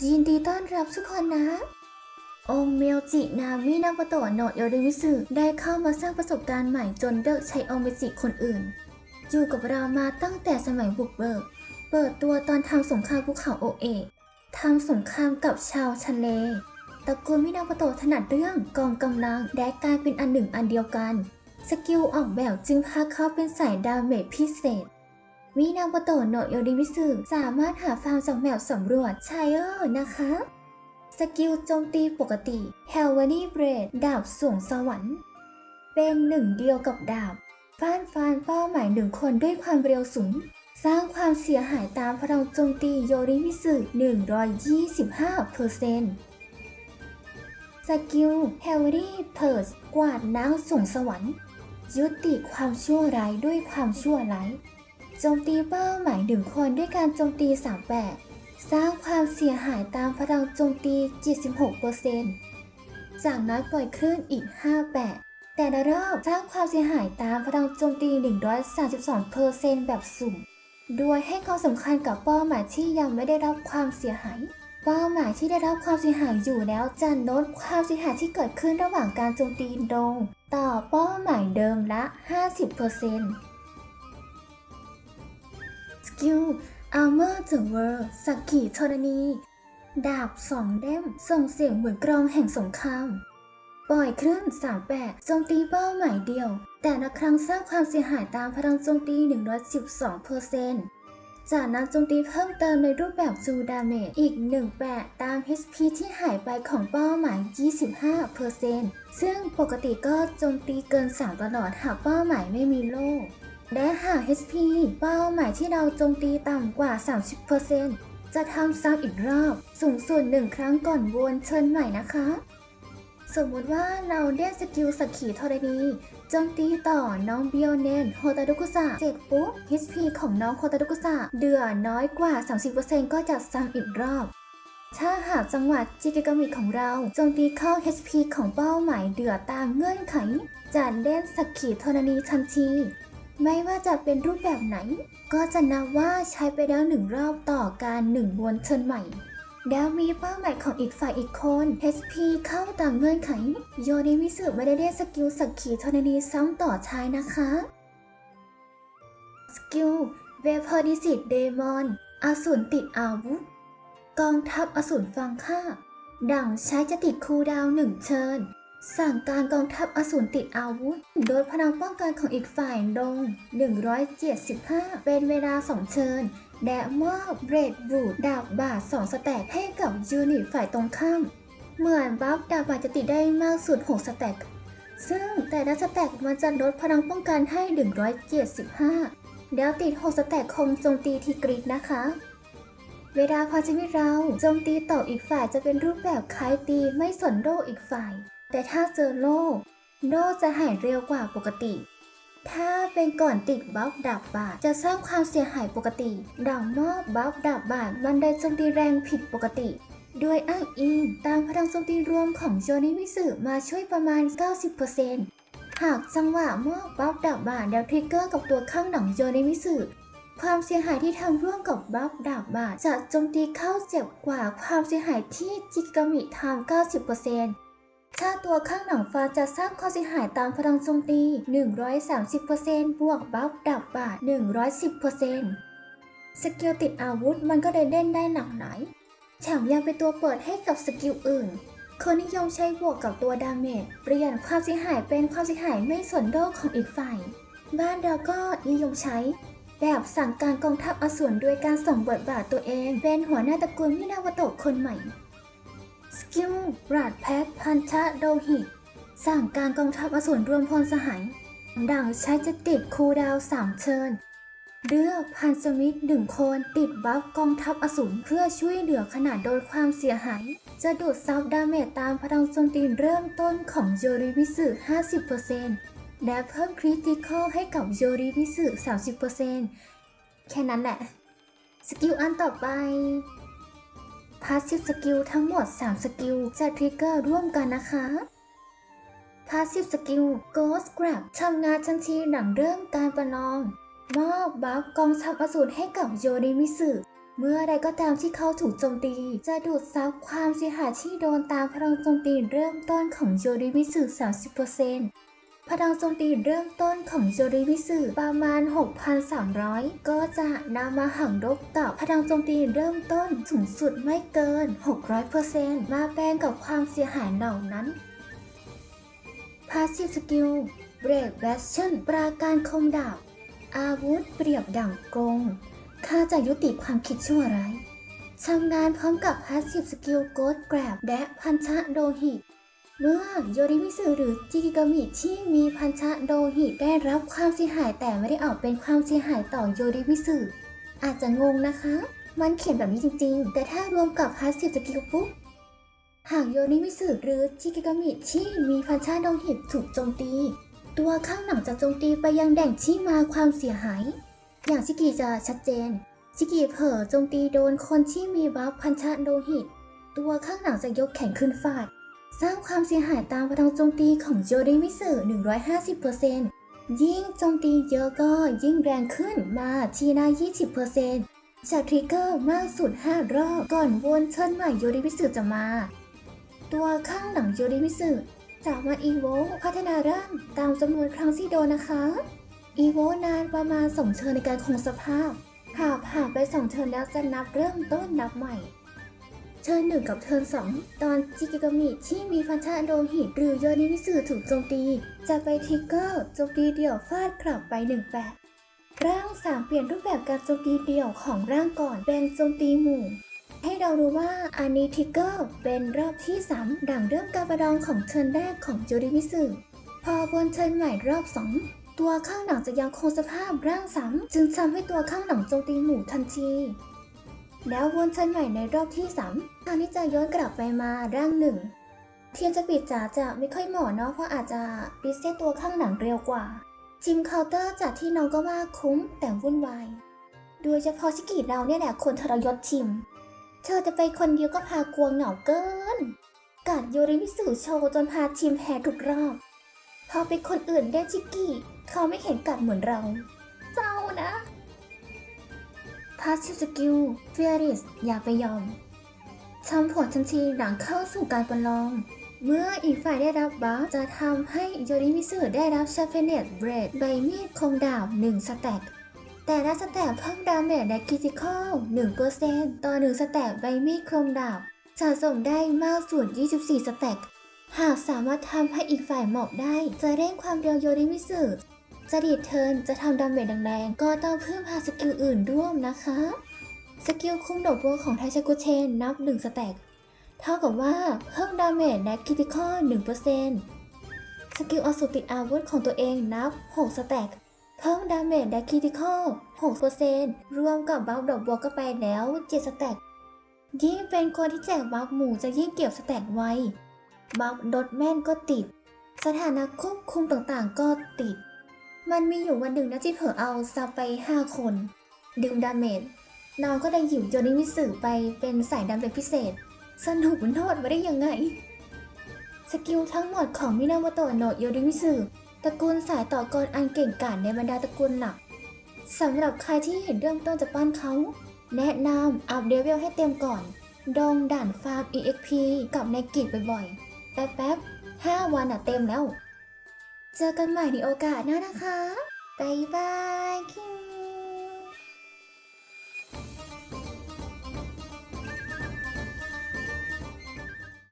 ยินดีต้อนรับทุกคนนะองเมลจินามินาโกโตะโนะโยริมิสึได้เข้ามาสร้างประสบการณ์ใหม่จนเลิกใช้องเมจิคนอื่น อยู่กับเรามาตั้งแต่สมัยบุกเบิก เปิดตัวตอนทำสงครามภูเขาโอเอะทำสงครามกับชาวทะเลตระกูลมินาโกโตะถนัดเรื่องกองกำลังและกลายเป็นอันหนึ่งอันเดียวกัน สกิลออกแบบจึงพาเขาเป็นสายดาเมจพิเศษ มินาโกโตโนโยริมิสึสามารถหาฟาร์มจากแมวสำรวจชายเออร์นะคะ สกิลโจมตีปกติ h e l v a n y Blade ดาบสูงสวรรค์ เป็นหนึ่งเดียวกับดาบฟาดฟานเป้าหมายหนึ่งคนด้วยความเร็วสูง สร้างความเสียหายตามพลังโจมตีโยริมิสึ125%สกิล h e l v a n y Purse กวาดน้ำสูงสวรรค์ ยุติความชั่วร้ายด้วยความชั่วร้าย โจมตีเป้าหมายหนึ่งคนด้วยการโจมตี38สร้างความเสียหายตามพลังโจมตี 76%จากนั้นปล่อยคลื่นอีก58แต่ละรอบสร้างความเสียหายตามพลังโจมตี 132%แบบสุ่ม โดยให้ความสำคัญกับเป้าหมายที่ยังไม่ได้รับความเสียหาย เป้าหมายที่ได้รับความเสียหายอยู่แล้วจะลดความเสียหายที่เกิดขึ้นระหว่างการโจมตีลง ต่อเป้าหมายเดิมละ 50% สกิล Armor the World สักขีธรณี ดาบสองเล่มส่งเสียงเหมือนกรองแห่งสงคราม ปล่อยคลื่น38โจมตีเป้าหมายเดียว แต่ละครั้งสร้างความเสียหายตามพลังโจมตี 112%จากนั้นโจมตีเพิ่มเติมในรูปแบบจูดาเมจอีก1แปะตาม HP ที่หายไปของเป้าหมาย 25%ซึ่งปกติก็โจมตีเกิน 3 ตลอดหากเป้าหมายไม่มีโล่ และหาก HP เป้าหมายที่เราโจมตีต่ำกว่า 30%จะทำซ้ำอีกรอบ สูงสุดหนึ่งครั้งก่อนวนเชิญใหม่นะคะ สมมติว่าเราเรียกสกิลสักขีธรณีโจมตีต่อน้องเบียวเนนโฮตาดุกุสะเสร็จปุ๊บ HP ของน้องโฮตาดุกุสะเดือน้อยกว่า 30%ก็จะซ้ำอีกรอบถ้าหากจังหวะจิกิกามิของเราโจมตีเข้า HP ของเป้าหมายเดือตามเงื่อนไขจะเล่นสักขีธรณีทันที ไม่ว่าจะเป็นรูปแบบไหน ก็จะนับว่าใช้ไปแล้วหนึ่งรอบต่อการหนึ่งวนเชิญใหม่แล้วมีเป้าหมายของอีกฝ่ายอีกคน HP เข้าตามเงื่อนไข โยนิมิสึไม่ได้เรียกสกิลสักขีธรณีซ้ำต่อชายนะคะ สกิลเวพอร์ดิสิตเดมอนอสูรติดอาวุธ กองทัพอสูรฟังข้าดังใช้จะติดคูดาวหนึ่งเชิญ สั่งการกองทัพอสูรติดอาวุธ โดยพลังป้องกันของอีกฝ่ายลง 175 เป็นเวลา2เชิญ และมอบเบรดบูดดาบบาด2สแต็กให้กับยูนิตฝ่ายตรงข้าม เหมือนบัฟดาบบาดจะติดได้มากสุด 6 สแต็ก ซึ่งแต่ละสแต็กมันจะลดพลังป้องกันให้ 175 แล้วติด 6 สแต็กคงโจมตีทีกรีดนะคะ เวลาพอชีวิตเราโจมตีต่ออีกฝ่ายจะเป็นรูปแบบคล้ายตีไม่สนโลอีกฝ่าย แต่ถ้าเจอโล่โล่จะหายเร็วกว่าปกติ ถ้าเป็นก่อนติดบัฟดาบบาดจะสร้างความเสียหายปกติ ดังมอบบัฟดาบบาดมันได้โจมตีแรงผิดปกติ โดยอ้างอิงตามพลังโจมตีรวมของโจนิมิสึมาช่วยประมาณ 90%หากจังหวะมอบบัฟดาบบาดแล้วทริกเกอร์กับตัวข้างหลังโจนิมิสึความเสียหายที่ทำร่วมกับบัฟดาบบาดจะโจมตีเข้าเจ็บกว่าความเสียหายที่จิกามิทำ90% ถ้าตัวข้างหลังฟ้าจะสร้างความเสียหายตามพลังโจมตี 130%บวกบัฟดับบาด110%สกิลติดอาวุธมันก็เลยเล่นได้หลากหลายแถมยังเป็นตัวเปิดให้กับสกิลอื่น คนนิยมใช้บวกกับตัวดาเมจเปลี่ยนความเสียหายเป็นความเสียหายไม่สนโลกของอีกฝ่าย บ้านเราก็นิยมใช้ แบบสั่งการกองทัพอสูรด้วยการส่งบทบาทตัวเอง เป็นหัวหน้าตระกูลมินาวโตะคนใหม่ สกิลราดแพทพันธะโดหิตสั่งการกองทัพอสูรรวมพลสหายดังใช้จะติดคูดาวสามเชิญ เลือกพันสมิธหนึ่งคนติดบัฟกองทัพอสูรเพื่อช่วยเหลือขนาดโดนความเสียหาย จะดูดซับดาเมจตามพลังโจมตีเริ่มต้นของโยริวิสึ50%และเพิ่มคริติคอลให้กับโยริวิสึ30%แค่นั้นแหละ สกิลอันต่อไป พาสซีฟสกิลทั้งหมด 3 สกิล จะทริกเกอร์ร่วมกันนะคะพาสซีฟสกิล Ghost Grab ทำงานทันทีหลังเริ่มการประลองมอบบัฟกองทัพอสูรให้กับโยริมิสึเมื่อใดก็ตามที่เขาถูกโจมตี จะดูดซับความเสียหายที่โดนตามพลังโจมตีเริ่มต้นของโยริมิสึ30% พลังโจมตีเริ่มต้นของโยริมิสึประมาณ 6,300 ก็จะนำมาหักลบกับพลังโจมตีเริ่มต้นสูงสุดไม่เกิน 600%มาแปลงกับความเสียหายเหล่านั้น Passive Skill Break Bastion ปราการคมดาบ อาวุธเปรียบดั่งกรงข้าจะยุติความคิดชั่วร้ายทำงานพร้อมกับ Passive Skill Ghost Grab และพันชะโดหิ เมื่อโยริมิสึหรือจิกิกามิที่มีพันชะโดหิได้รับความเสียหายแต่ไม่ได้ออกเป็นความเสียหายต่อโยริมิสึอาจจะงงนะคะ มันเขียนแบบนี้จริงๆ แต่ถ้ารวมกับ Passive Skill ปุ๊บหากโยริมิสึหรือจิกิกามิที่มีพันชาโดหิตถูกโจมตี ตัวข้างหลังจะโจมตีไปยังแด่งที่มาความเสียหาย อย่างชิกิจะชัดเจนชิกิเผลอโจมตีโดนคนที่มีบัฟพันชาโดหิต ตัวข้างหลังจะยกแขนขึ้นฟาด สร้างความเสียหายตามพลังโจมตีของโยริมิสึ150%ยิ่งโจมตีเยอะก็ยิ่งแรงขึ้นมาทีละ20%จากทริกเกอร์มากสุด 5 รอบก่อนวนเชิญใหม่โยริมิสึจะมา ตัวข้างหลังโยริมิสึจากมาอีโวพัฒนาร่างตามจำนวนครั้งที่โดนนะคะ อีโวนานประมาณสองเทิร์นในการคงสภาพหากผ่านไปสองเทิร์นแล้วจะนับเริ่มต้นนับใหม่ เทิร์นหนึ่งกับเทิร์นสองตอนจิกิกามิที่มีฟันชาโดหิตหรือโยนิมิสึถูกโจมตี จะไปทิกเกอร์โจมตีเดี่ยวฟาดกลับไปหนึ่งแปดร่างสามเปลี่ยนรูปแบบการโจมตีเดี่ยวของร่างก่อนเป็นโจมตีหมู่ ให้เรารู้ว่าอันนี้ทิกเกอร์เป็นรอบที่ 3 ดังเริ่มการประลองของเทิร์นแรกของโจริมิสึพอวนเทิร์นใหม่รอบ 2ตัวข้างหลังจะยังคงสภาพร่างซ้ำจึงทำให้ตัวข้างหลังโจมตีหมู่ทันที แล้ววนเทิร์นใหม่ในรอบที่3คราวนี้จะย้อนกลับไปมาร่างหนึ่ง เทียนจะปิดจ๋าจะไม่ค่อยเหมาะเนาะเพราะอาจจะรีเซตตัวข้างหลังเร็วกว่า จิมเคาน์เตอร์จากที่น้องก็ว่าคุ้มแต่วุ่นวาย โดยเฉพาะชิกิเราเนี่ยแหละคนทรยศชิม เธอจะไปคนเดียวก็พากลัวเหงาเกิน กัดโยริมิสุโชว์จนพาทีมแพ้ทุกรอบ พอไปคนอื่นได้ชิกกี้เขาไม่เห็นกัดเหมือนเรา เจ้านะ พาส i v e สกิลเฟียริสอย่าไปยอมทำผลทันทีหลังเข้าสู่การประลอง เมื่ออีกฝ่ายได้รับบัฟจะทำให้โยริมิสุได้รับชาเฟเนตเบรดใบมีดคมดาบ1สแต็กแต่ละสแต็กเพิ่มดาเมจและคริติคอล1%ต่อ 1 สแต็กใบมีดคมดาบสะสมได้มากสุด 24 สแต็กหากสามารถทำให้อีกฝ่ายหมอบได้ จะเร่งความเร็วโยริมิสึ จะดีดเทินจะทำดาเมจแรงๆ ก็ต้องเพิ่มพาสกิลอื่นร่วมนะคะ สกิลคุ้มดอกบัวของไทชากุเชนนับ 1 สแต็ก เท่ากับว่าเพิ่มดาเมจและคริติคอล1%สกิลอสุติอาวุธของตัวเองนับ 6 สแต็ก เพิ่มดาเมจและคริติคอล6%รวมกับบัฟดอกบัวก็ไปแล้ว 7 สแต็ก ยิ่งเป็นคนที่แจกบัฟหมู่จะยิ่งเก็บสแต็กไวบัฟดดแม่นก็ติด สถานะควบคุมต่างๆ ก็ติด มันมีอยู่วันหนึ่งนะที่เผลอเอาซับไป 5 คน ดึงดาเมจน้องก็ได้หยิบโยนิมิสึไปเป็นสายดาเมจพิเศษ สนุกมันโทษมาได้ยังไง สกิลทั้งหมดของมินาโมโตะโนะโยริมิสึตระกูลสายต่อกรอันเก่งกาจในบรรดาตระกูลหลักสำหรับใครที่เห็นเริ่มต้นจะปั้นเขา แนะนำอัพเลเวลให้เต็มก่อน ดองด่านฟาร์ม EXP กับในกิจบ่อยๆ แป๊บๆ5วันอะเต็มแล้ว เจอกันใหม่ในโอกาสหน้านะคะ บ๊ายบายคิง